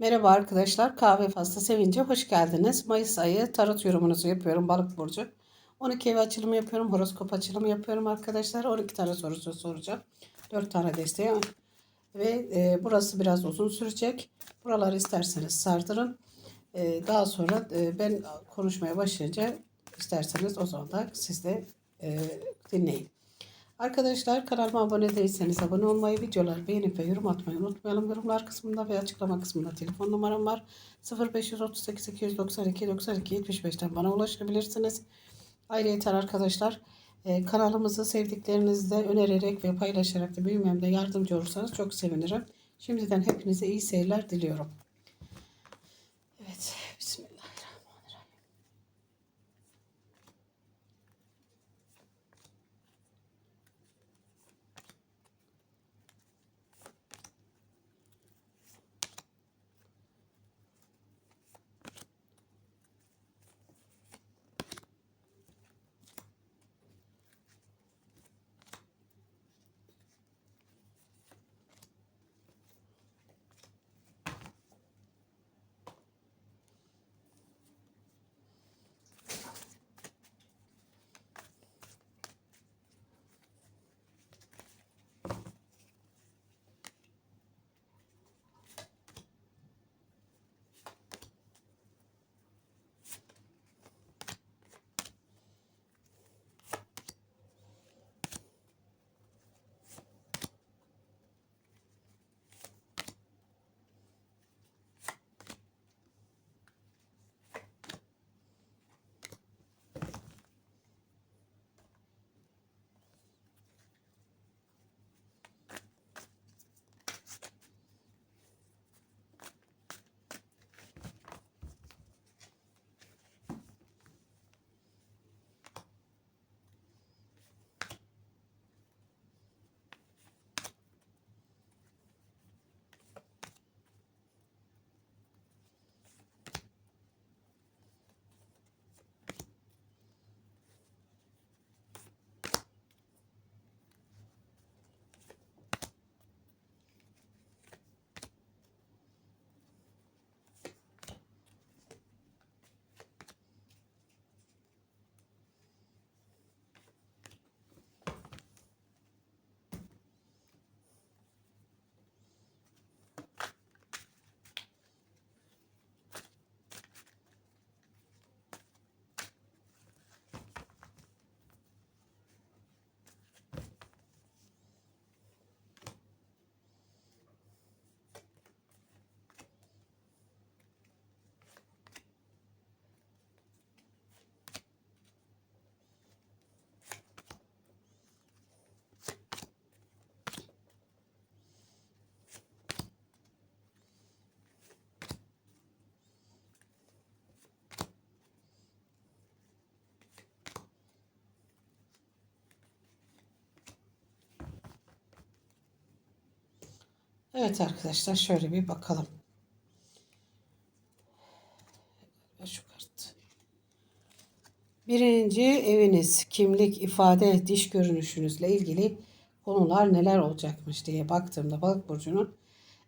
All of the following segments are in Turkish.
Merhaba arkadaşlar. Kahve Faslı Sevince hoş geldiniz. Mayıs ayı tarot yorumunuzu yapıyorum. Balık burcu. 12 ev açılımı yapıyorum. Horoskop açılımı yapıyorum arkadaşlar. 12 tane sorusu soracağım. 4 tane desteği. Ve e, burası biraz uzun sürecek. Buraları isterseniz sardırın. E, daha sonra e, ben konuşmaya başlayınca isterseniz o zaman da siz de e, dinleyin. Arkadaşlar kanalıma abone değilseniz abone olmayı, videoları beğenip ve yorum atmayı unutmayalım. Yorumlar kısmında ve açıklama kısmında telefon numaram var. 0538 292 92 75'ten bana ulaşabilirsiniz. Ayrıca arkadaşlar e, kanalımızı sevdiklerinizle önererek ve paylaşarak da büyümemde yardımcı olursanız çok sevinirim. Şimdiden hepinize iyi seyirler diliyorum. Evet arkadaşlar şöyle bir bakalım. Şu kart. Birinci eviniz, kimlik, ifade, diş görünüşünüzle ilgili konular neler olacakmış diye baktığımda balık burcunun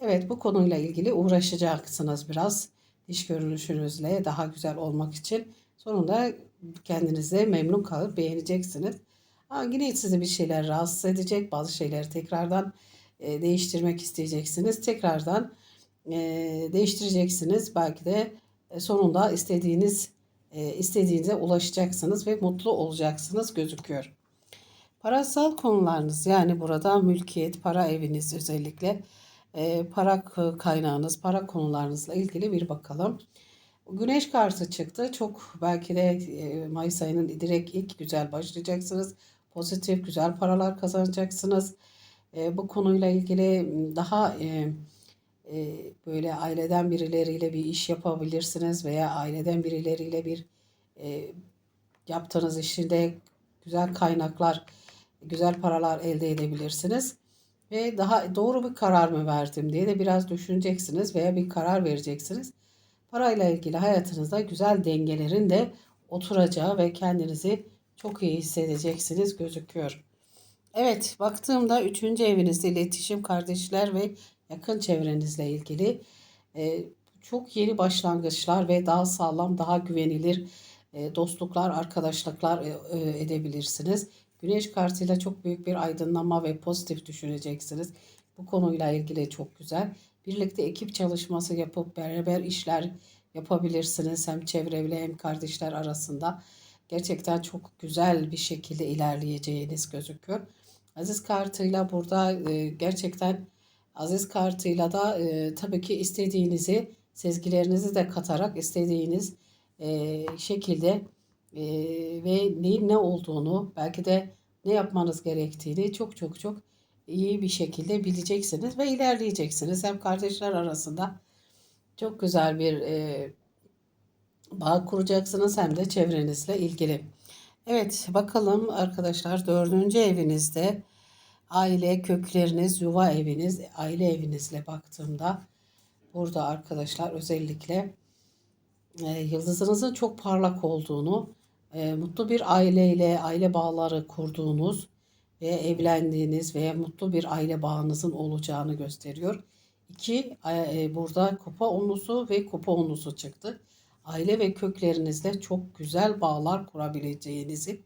evet bu konuyla ilgili uğraşacaksınız biraz. Diş görünüşünüzle daha güzel olmak için sonunda kendinize memnun kalıp beğeneceksiniz. Ama yine sizi bir şeyler rahatsız edecek. Bazı şeyleri tekrardan e, değiştirmek isteyeceksiniz. Tekrardan e, değiştireceksiniz. Belki de e, sonunda istediğiniz e, istediğinize ulaşacaksınız ve mutlu olacaksınız gözüküyor. Parasal konularınız yani burada mülkiyet, para eviniz özellikle e, para kaynağınız, para konularınızla ilgili bir bakalım. Güneş kartı çıktı. Çok belki de e, Mayıs ayının direkt ilk güzel başlayacaksınız. Pozitif, güzel paralar kazanacaksınız. Bu konuyla ilgili daha e, e, böyle aileden birileriyle bir iş yapabilirsiniz veya aileden birileriyle bir e, yaptığınız işinde güzel kaynaklar, güzel paralar elde edebilirsiniz. Ve daha doğru bir karar mı verdim diye de biraz düşüneceksiniz veya bir karar vereceksiniz. Parayla ilgili hayatınızda güzel dengelerin de oturacağı ve kendinizi çok iyi hissedeceksiniz gözüküyor. Evet, baktığımda üçüncü evinizde iletişim, kardeşler ve yakın çevrenizle ilgili e, çok yeni başlangıçlar ve daha sağlam, daha güvenilir e, dostluklar, arkadaşlıklar e, e, edebilirsiniz. Güneş kartıyla çok büyük bir aydınlanma ve pozitif düşüneceksiniz. Bu konuyla ilgili çok güzel. Birlikte ekip çalışması yapıp beraber işler yapabilirsiniz. Hem çevreyle hem kardeşler arasında. Gerçekten çok güzel bir şekilde ilerleyeceğiniz gözüküyor. Aziz kartıyla burada e, gerçekten Aziz kartıyla da e, tabii ki istediğinizi, sezgilerinizi de katarak istediğiniz e, şekilde e, ve neyin ne olduğunu, belki de ne yapmanız gerektiğini çok çok çok iyi bir şekilde bileceksiniz ve ilerleyeceksiniz. Hem kardeşler arasında çok güzel bir e, bağ kuracaksınız hem de çevrenizle ilgili. Evet bakalım arkadaşlar dördüncü evinizde aile kökleriniz, yuva eviniz, aile evinizle baktığımda burada arkadaşlar özellikle e, yıldızınızın çok parlak olduğunu, e, mutlu bir aileyle aile bağları kurduğunuz ve evlendiğiniz veya mutlu bir aile bağınızın olacağını gösteriyor. İki, e, burada kupa onlusu ve kupa onlusu çıktı. Aile ve köklerinizle çok güzel bağlar kurabileceğinizi,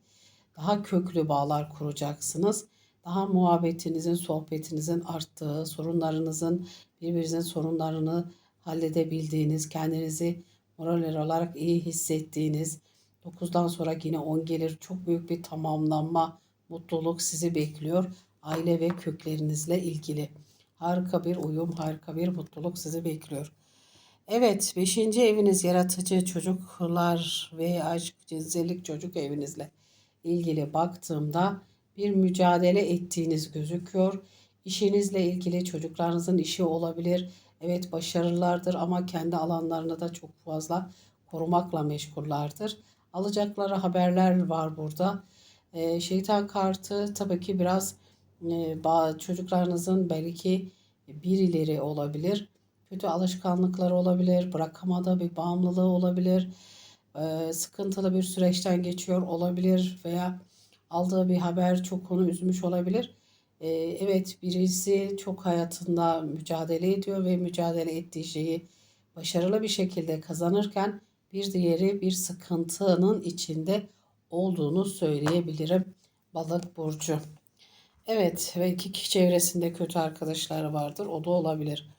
daha köklü bağlar kuracaksınız. Daha muhabbetinizin, sohbetinizin arttığı, sorunlarınızın, birbirinizin sorunlarını halledebildiğiniz, kendinizi moral olarak iyi hissettiğiniz, 9'dan sonra yine 10 gelir. Çok büyük bir tamamlanma, mutluluk sizi bekliyor. Aile ve köklerinizle ilgili. Harika bir uyum, harika bir mutluluk sizi bekliyor. Evet, 5. eviniz yaratıcı çocuklar ve aşk, cinsellik çocuk evinizle ilgili baktığımda bir mücadele ettiğiniz gözüküyor. İşinizle ilgili çocuklarınızın işi olabilir. Evet başarılılardır ama kendi alanlarını da çok fazla korumakla meşgullardır. Alacakları haberler var burada. Ee, şeytan kartı tabii ki biraz e, çocuklarınızın belki birileri olabilir. Kötü alışkanlıkları olabilir, bırakamadığı bir bağımlılığı olabilir, e, sıkıntılı bir süreçten geçiyor olabilir veya aldığı bir haber çok onu üzmüş olabilir. Ee, evet birisi çok hayatında mücadele ediyor ve mücadele ettiği şeyi başarılı bir şekilde kazanırken bir diğeri bir sıkıntının içinde olduğunu söyleyebilirim balık burcu. Evet kişi çevresinde kötü arkadaşları vardır o da olabilir.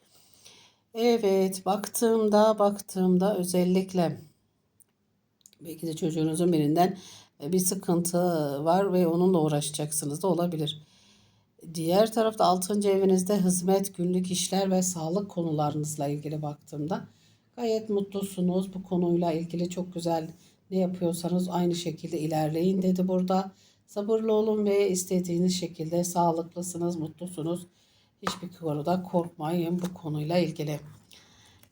Evet baktığımda baktığımda özellikle belki de çocuğunuzun birinden bir sıkıntı var ve onunla uğraşacaksınız da olabilir. Diğer tarafta 6. evinizde hizmet, günlük işler ve sağlık konularınızla ilgili baktığımda gayet mutlusunuz. Bu konuyla ilgili çok güzel ne yapıyorsanız aynı şekilde ilerleyin dedi burada. Sabırlı olun ve istediğiniz şekilde sağlıklısınız, mutlusunuz. Hiçbir konuda korkmayın bu konuyla ilgili.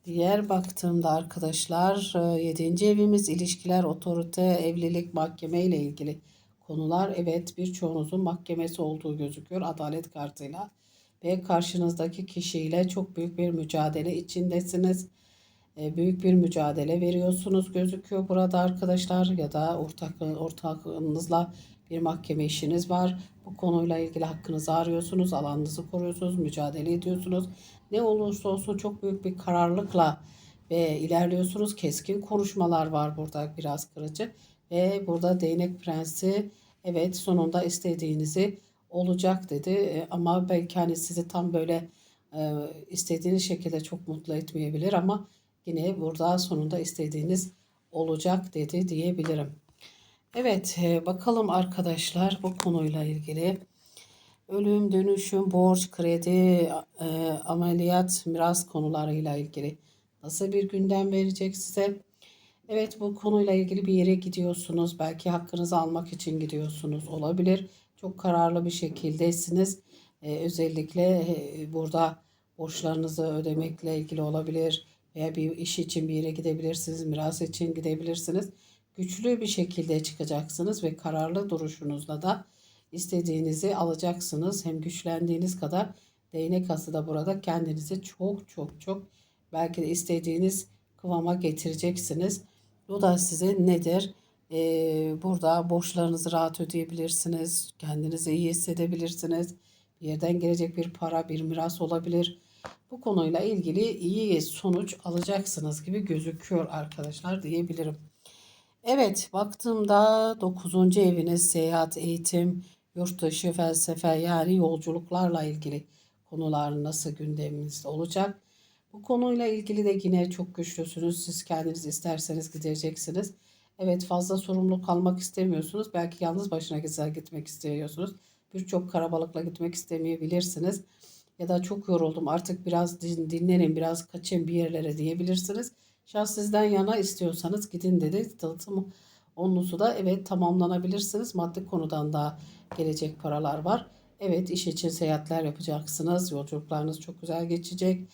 Diğer baktığımda arkadaşlar 7. evimiz ilişkiler, otorite, evlilik, mahkeme ile ilgili konular. Evet birçoğunuzun mahkemesi olduğu gözüküyor adalet kartıyla. Ve karşınızdaki kişiyle çok büyük bir mücadele içindesiniz. E, büyük bir mücadele veriyorsunuz gözüküyor burada arkadaşlar. Ya da ortak, ortakınızla bir mahkeme işiniz var. Bu konuyla ilgili hakkınızı arıyorsunuz, alanınızı koruyorsunuz, mücadele ediyorsunuz. Ne olursa olsun çok büyük bir kararlılıkla ve ilerliyorsunuz. Keskin konuşmalar var burada biraz kırıcı. Ve burada değnek prensi evet sonunda istediğinizi olacak dedi. E, ama belki hani sizi tam böyle e, istediğiniz şekilde çok mutlu etmeyebilir ama yine burada sonunda istediğiniz olacak dedi diyebilirim. Evet e, bakalım arkadaşlar bu konuyla ilgili ölüm, dönüşüm, borç, kredi, e, ameliyat, miras konularıyla ilgili nasıl bir gündem verecek size? Evet bu konuyla ilgili bir yere gidiyorsunuz. Belki hakkınızı almak için gidiyorsunuz. Olabilir. Çok kararlı bir şekildesiniz. Ee, özellikle e, burada borçlarınızı ödemekle ilgili olabilir. Veya bir iş için bir yere gidebilirsiniz. Miras için gidebilirsiniz. Güçlü bir şekilde çıkacaksınız ve kararlı duruşunuzla da istediğinizi alacaksınız. Hem güçlendiğiniz kadar değnek ası da burada kendinizi çok çok çok belki de istediğiniz kıvama getireceksiniz. Bu da size nedir? Ee, burada borçlarınızı rahat ödeyebilirsiniz. Kendinizi iyi hissedebilirsiniz. Bir yerden gelecek bir para, bir miras olabilir. bu konuyla ilgili iyi sonuç alacaksınız gibi gözüküyor arkadaşlar diyebilirim. Evet baktığımda 9. eviniz seyahat, eğitim, yurt dışı felsefe yani yolculuklarla ilgili konular nasıl gündeminizde olacak? Bu konuyla ilgili de yine çok güçlüsünüz. Siz kendiniz isterseniz gideceksiniz. Evet fazla sorumluluk almak istemiyorsunuz. Belki yalnız başına güzel gitmek istiyorsunuz. Birçok karabalıkla gitmek istemeyebilirsiniz. Ya da çok yoruldum artık biraz din- dinlenin biraz kaçın bir yerlere diyebilirsiniz. Şans sizden yana istiyorsanız gidin dedi. Tanıtım onlusu da evet tamamlanabilirsiniz. Maddi konudan da gelecek paralar var. Evet iş için seyahatler yapacaksınız. Yolculuklarınız çok güzel geçecek.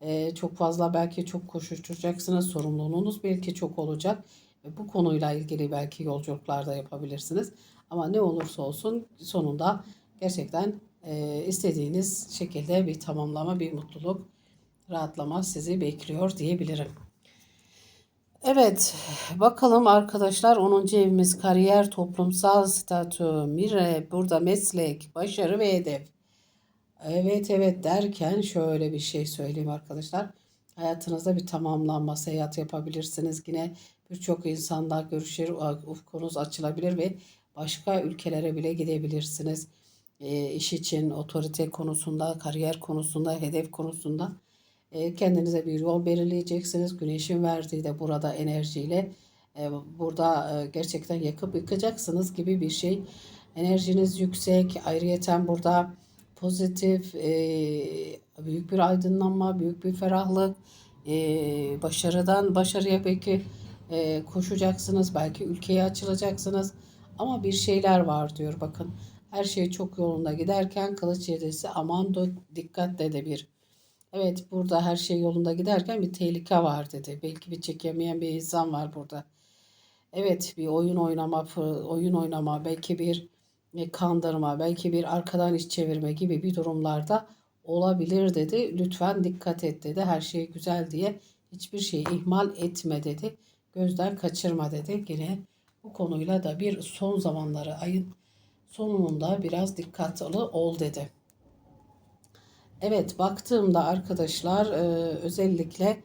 Ee, çok fazla belki çok koşuşturacaksınız. Sorumluluğunuz belki çok olacak. Bu konuyla ilgili belki yolculuklarda yapabilirsiniz. Ama ne olursa olsun sonunda gerçekten e, istediğiniz şekilde bir tamamlama, bir mutluluk, rahatlama sizi bekliyor diyebilirim. Evet, bakalım arkadaşlar 10. evimiz kariyer, toplumsal statü, mire, burada meslek, başarı ve hedef. Evet evet derken şöyle bir şey söyleyeyim arkadaşlar. Hayatınızda bir tamamlanma, seyahat yapabilirsiniz. Yine birçok insanla görüşür, ufkunuz açılabilir ve başka ülkelere bile gidebilirsiniz. E, iş için, otorite konusunda, kariyer konusunda, hedef konusunda kendinize bir yol belirleyeceksiniz. Güneşin verdiği de burada enerjiyle e, burada e, gerçekten yakıp yıkacaksınız gibi bir şey. Enerjiniz yüksek. Ayrıyeten burada pozitif, e, büyük bir aydınlanma, büyük bir ferahlık, başarıdan başarıya belki koşacaksınız, belki ülkeye açılacaksınız. Ama bir şeyler var diyor bakın. Her şey çok yolunda giderken kılıç yedisi aman dikkatle de bir. Evet burada her şey yolunda giderken bir tehlike var dedi. Belki bir çekemeyen bir insan var burada. Evet bir oyun oynama, oyun oynama, belki bir e, kandırma, belki bir arkadan iş çevirme gibi bir durumlarda olabilir dedi. Lütfen dikkat et dedi. Her şey güzel diye hiçbir şeyi ihmal etme dedi. Gözden kaçırma dedi. Yine bu konuyla da bir son zamanları ayın sonunda biraz dikkatli ol dedi. Evet baktığımda arkadaşlar e, özellikle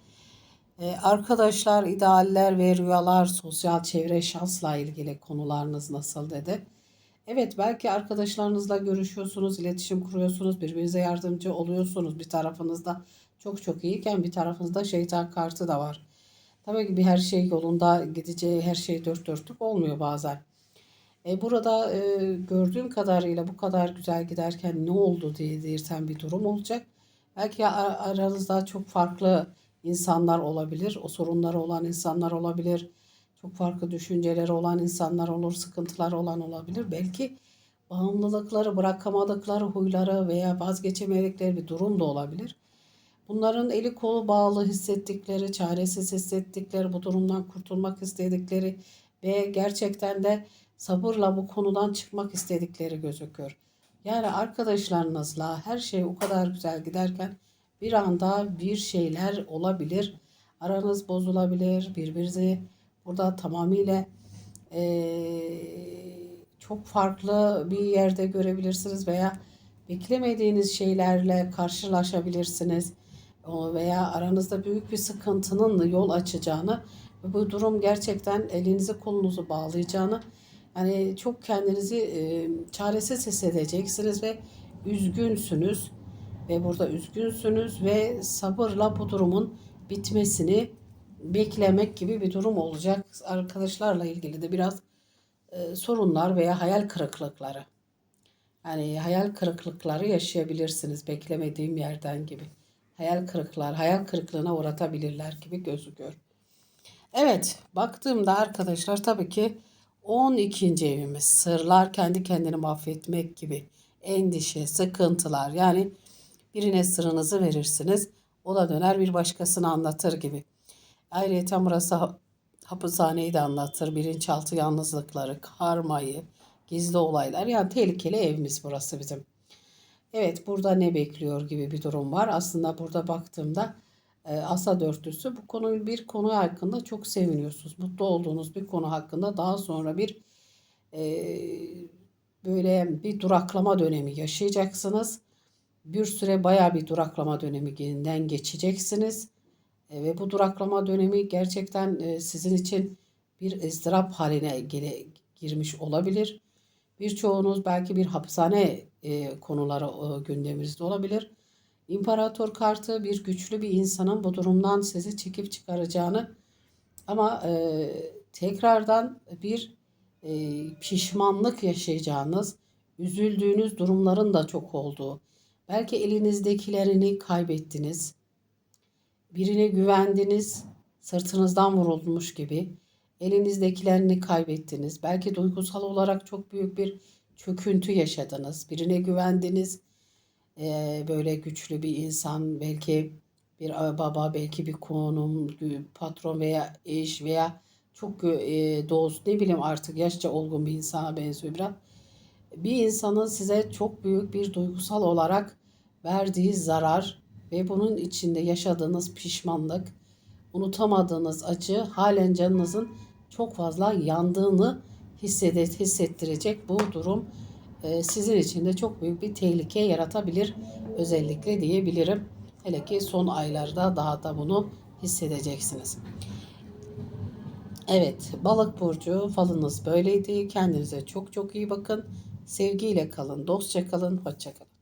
e, arkadaşlar idealler ve rüyalar sosyal çevre şansla ilgili konularınız nasıl dedi. Evet belki arkadaşlarınızla görüşüyorsunuz, iletişim kuruyorsunuz, birbirinize yardımcı oluyorsunuz. Bir tarafınızda çok çok iyiyken bir tarafınızda şeytan kartı da var. Tabii ki bir her şey yolunda gideceği, her şey dört dörtlük olmuyor bazen. E, burada e, gördüğüm kadarıyla bu kadar güzel giderken ne oldu diye dedirten bir durum olacak. Belki aranızda çok farklı insanlar olabilir. O sorunları olan insanlar olabilir. Çok farklı düşünceleri olan insanlar olur, sıkıntıları olan olabilir. Belki bağımlılıkları, bırakamadıkları huyları veya vazgeçemedikleri bir durum da olabilir. Bunların eli kolu bağlı hissettikleri, çaresiz hissettikleri, bu durumdan kurtulmak istedikleri ve gerçekten de sabırla bu konudan çıkmak istedikleri gözüküyor. Yani arkadaşlarınızla her şey o kadar güzel giderken bir anda bir şeyler olabilir. Aranız bozulabilir. Birbirinizi burada tamamıyla eee, çok farklı bir yerde görebilirsiniz veya beklemediğiniz şeylerle karşılaşabilirsiniz. Veya aranızda büyük bir sıkıntının yol açacağını ve bu durum gerçekten elinizi kolunuzu bağlayacağını yani çok kendinizi e, çaresiz hissedeceksiniz ve üzgünsünüz ve burada üzgünsünüz ve sabırla bu durumun bitmesini beklemek gibi bir durum olacak. Arkadaşlarla ilgili de biraz e, sorunlar veya hayal kırıklıkları. Yani hayal kırıklıkları yaşayabilirsiniz beklemediğim yerden gibi. Hayal kırıklar, hayal kırıklığına uğratabilirler gibi gözüküyor. Evet, baktığımda arkadaşlar tabii ki 12. evimiz sırlar kendi kendini mahvetmek gibi endişe, sıkıntılar yani birine sırrınızı verirsiniz. O da döner bir başkasına anlatır gibi. Ayrıca burası ha- hapishaneyi de anlatır. Bilinçaltı yalnızlıkları, karmayı, gizli olaylar. Yani tehlikeli evimiz burası bizim. Evet burada ne bekliyor gibi bir durum var. Aslında burada baktığımda e, asa dörtlüsü bu konuyu bir konu hakkında çok seviniyorsunuz. Mutlu olduğunuz bir konu hakkında daha sonra bir e, böyle bir duraklama dönemi yaşayacaksınız. bir süre bayağı bir duraklama döneminden geçeceksiniz. E, ve bu duraklama dönemi gerçekten e, sizin için bir ızdırap haline gele, girmiş olabilir. Birçoğunuz belki bir hapishane e, konuları e, gündeminizde olabilir. İmparator kartı bir güçlü bir insanın bu durumdan sizi çekip çıkaracağını ama e, tekrardan bir e, pişmanlık yaşayacağınız, üzüldüğünüz durumların da çok olduğu. Belki elinizdekilerini kaybettiniz. Birine güvendiniz, sırtınızdan vurulmuş gibi. Elinizdekilerini kaybettiniz. Belki duygusal olarak çok büyük bir çöküntü yaşadınız. Birine güvendiniz. Ee, böyle güçlü bir insan, belki bir baba, belki bir konum, patron veya eş veya çok e, dost ne bileyim artık yaşça olgun bir insana benziyor biraz. Bir insanın size çok büyük bir duygusal olarak verdiği zarar ve bunun içinde yaşadığınız pişmanlık, unutamadığınız acı halen canınızın çok fazla yandığını hissedet, hissettirecek bu durum e, sizin için de çok büyük bir tehlike yaratabilir özellikle diyebilirim. Hele ki son aylarda daha da bunu hissedeceksiniz. Evet, balık burcu falınız böyleydi. Kendinize çok çok iyi bakın. Sevgiyle kalın, dostça kalın, hoşça kalın.